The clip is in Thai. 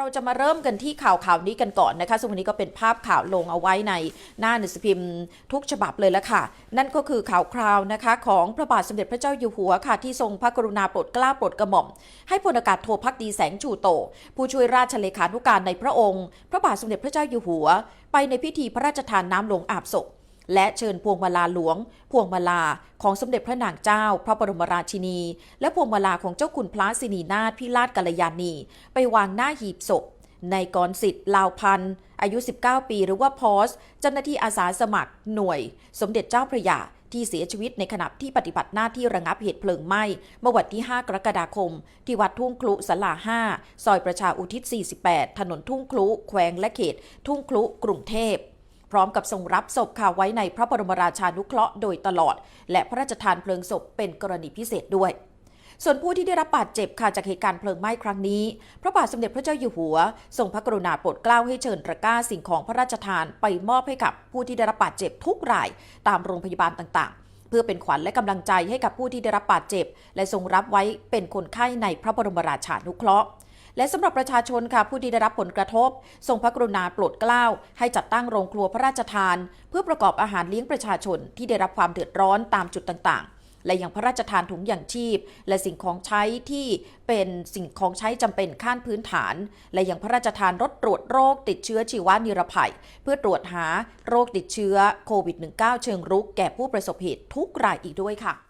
เราจะมาเริ่มกันที่ข่าวข่าวนี้กันก่อนนะคะ ซึ่งวันนี้ก็เป็นภาพข่าวลงเอาไว้ในหน้าหนังสือพิมพ์ทุกฉบับเลยละค่ะ นั่นก็คือข่าวคราวนะคะของพระบาทสมเด็จพระเจ้าอยู่หัวค่ะที่ทรงพระกรุณาโปรดเกล้าโปรดกระหม่อม ให้พลอากาศโทพักดีแสงชูโต ผู้ช่วยราชเลขานุการในพระองค์ พระบาทสมเด็จพระเจ้าอยู่หัว ไปในพิธีพระราชทานน้ำหลวงอาบศพ และเชิญพวงมาลาหลวง พวงมาลาของสมเด็จพระนางเจ้า พระบรมราชินี และพวงมาลาของเจ้าคุณพระสินีนาถพิราชกัลยาณี ไปวางหน้าหีบศพในกรสิทธิ์ลาวพันธ์อายุ 19 ปี หรือว่าพอสเจ้าหน้าที่อาสาสมัครหน่วย สมเด็จเจ้าพระยาที่เสียชีวิตในขณะที่ปฏิบัติหน้าที่ระงับเหตุเพลิงไหม้เมื่อวันที่ 5 กรกฎาคม ที่วัดทุ่งคลุสลา 5 ซอยประชาอุทิศ 48 ถนนทุ่งคลุ แขวงและเขต ทุ่งคลุ กรุงเทพ พร้อมกับทรงรับศพข่าวไว้ในพระบรมราชานุเคราะห์โดยตลอด และพระราชทานเพลิงศพเป็นกรณีพิเศษด้วย ส่วนผู้ที่ได้รับบาดเจ็บค่ะจากเหตุการณ์เพลิงไหม้ครั้งนี้ พระบาทสมเด็จพระเจ้าอยู่หัว ทรงพระกรุณาโปรดเกล้าให้เชิญตะกร้าสิ่งของพระราชทานไปมอบให้กับผู้ที่ได้รับบาดเจ็บทุกราย ตามโรงพยาบาลต่างๆ เพื่อเป็นขวัญและกำลังใจให้กับผู้ที่ได้รับบาดเจ็บ และทรงรับไว้เป็นคนไข้ในพระบรมราชานุเคราะห์ และสำหรับประชาชนค่ะผู้ที่ได้รับผลกระทบ ทรงพระกรุณาโปรดเกล้าให้จัดตั้งโรงครัวพระราชทาน เพื่อประกอบอาหารเลี้ยงประชาชนที่ได้รับความเดือดร้อนตามจุดต่างๆ และยังพระราชทานถุงอย่างชีพ และสิ่งของใช้ที่เป็นสิ่งของใช้จำเป็นขั้นพื้นฐาน และยังพระราชทานรถตรวจโรคติดเชื้อชีวานิรภัย เพื่อตรวจหาโรคติดเชื้อโควิด -19 เชิงรุกแก่ผู้ประสบเหตุทุกรายอีกด้วยค่ะ